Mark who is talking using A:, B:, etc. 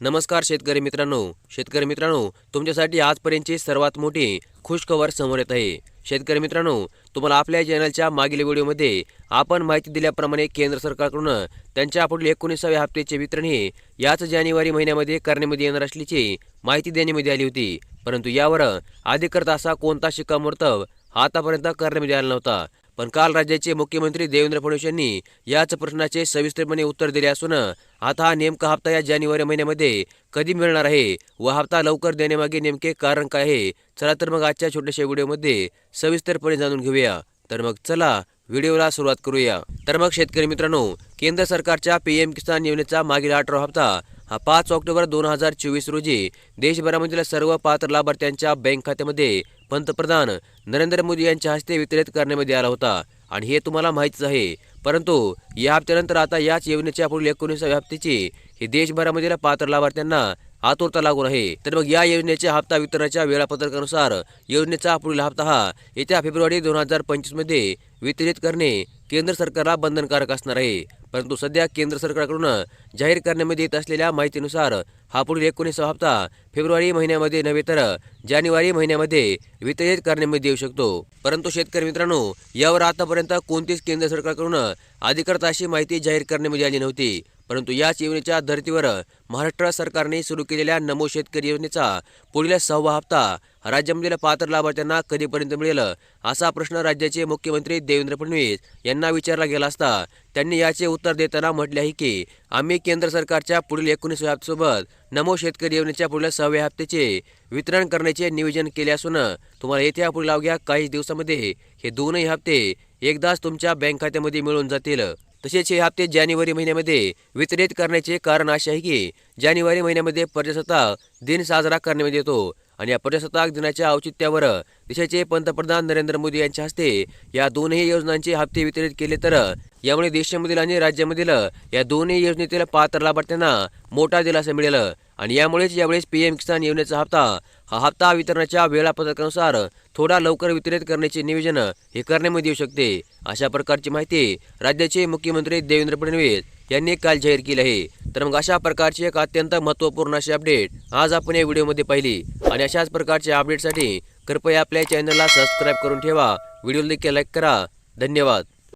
A: नमस्कार शेतकरी मित्रांनो. शेतकरी मित्रांनो तुमच्यासाठी आजपर्यंतची सर्वात मोठी खुशखबर समोर येत आहे. शेतकरी मित्रांनो तुम्हाला आपल्या चॅनलच्या मागील व्हिडिओमध्ये आपण माहिती दिल्याप्रमाणे केंद्र सरकारकडून त्यांच्या पुढील एकोणीसाव्या हप्त्याचे वितरण हे याच जानेवारी महिन्यामध्ये करण्यामध्ये येणार असल्याची माहिती देण्यामध्ये आली होती. परंतु यावर अधिकृत असा कोणता शिक्कामोर्तब आतापर्यंत करण्यामध्ये आला नव्हता. पण काल राज्याचे मुख्यमंत्री देवेंद्र फडणवीस यांनी याच प्रश्नाचे सविस्तरपणे उत्तर दिले असून आता हा नेमका हप्ता या जानेवारी महिन्यामध्ये कधी मिळणार आहे व हप्ता लवकर देण्यामागे नेमके कारण काय आहे चला तर मग आजच्या छोट्याशा व्हिडिओमध्ये सविस्तरपणे जाणून घेऊया. तर मग चला व्हिडिओला सुरुवात करूया. तर मग शेतकरी मित्रांनो केंद्र सरकारच्या पी एम किसान योजनेचा मागील अठरा हप्ता हा पाच ऑक्टोबर दोन हजार चोवीस रोजी देशभरामधील सर्व पात्र लाभार्थ्यांच्या बँक खात्यामध्ये पंतप्रधान नरेंद्र मोदी यांच्या हस्ते वितरित करण्यामध्ये आला होता. आणि हे तुम्हाला माहितीच आहे. परंतु या हप्त्यानंतर आता याच योजनेच्या पुढील एकोणीसाव्या हप्त्याची ही देशभरामधील पात्र लाभार्थ्यांना आतुरता लागून आहे. तर मग या योजनेच्या हप्ता वितरणाच्या वेळापत्रकानुसार योजनेचा पुढील हप्ता हा येत्या फेब्रुवारी दोन हजार पंचवीसमध्ये वितरित करणे केंद्र सरकारला बंधनकारक असणार आहे. परंतु सध्या केंद्र सरकारकडून जाहीर करण्यामध्ये येत असलेल्या माहितीनुसार हा पुढील एकोणीसावा हप्ता फेब्रुवारी महिन्यामध्ये नव्हे तर जानेवारी महिन्यामध्ये वितरित करण्यामध्ये येऊ शकतो. परंतु शेतकरी मित्रांनो यावर आतापर्यंत कोणतीच केंद्र सरकारकडून अधिकृत अशी माहिती जाहीर करण्यामध्ये आली नव्हती. परंतु याच योजनेच्या धर्तीवर महाराष्ट्र सरकारने सुरू केलेल्या नमो शेतकरी योजनेचा पुढील सहावा हप्ता राज्यामधील पात्र लाभार्थ्यांना कधीपर्यंत मिळेल असा प्रश्न राज्याचे मुख्यमंत्री देवेंद्र फडणवीस यांना विचारला गेला असता त्यांनी याचे उत्तर देताना म्हटले आहे की आम्ही केंद्र सरकारच्या पुढील एकोणीसव्या हप्त्यासोबत नमो शेतकरी योजनेच्या पुढील सहाव्या हप्त्याचे वितरण करण्याचे नियोजन केले असून तुम्हाला येत्या पुढील अवघ्या काही दिवसामध्ये हे दोनही हप्ते एकदाच तुमच्या बँक खात्यामध्ये मिळून जातील. तसेच हे हप्ते जानेवारी महिन्यामध्ये वितरित करण्याचे कारण असे आहे की जानेवारी महिन्यामध्ये प्रजासत्ताक दिन साजरा करण्यामध्ये येतो आणि या प्रजासत्ताक दिनाच्या औचित्यावर देशाचे पंतप्रधान नरेंद्र मोदी यांच्या हस्ते या दोनही योजनांचे हप्ते वितरित केले तर यामुळे देशामधील आणि राज्यामधील या दोन्ही योजनेतील पात्र लाभार्थ्यांना मोठा दिलासा मिळेल. आणि यामुळेच यावेळेस पीएम किसान योजनेचा हप्ता हा हप्ता वितरणाच्या वेळापत्रकानुसार थोडा लवकर वितरित करण्याचे नियोजन हे करण्यामध्ये येऊ शकते. अशा प्रकारची माहिती राज्याचे मुख्यमंत्री देवेंद्र फडणवीस यांनी काल जाहीर केली आहे. तर मग अशा प्रकारची एक अत्यंत महत्त्वपूर्ण अशी अपडेट आज आपण या व्हिडिओमध्ये पाहिली. आणि अशाच प्रकारच्या अपडेटसाठी कृपया आपल्या चॅनलला सबस्क्राईब करून ठेवा. व्हिडिओला देखील लाईक करा. धन्यवाद.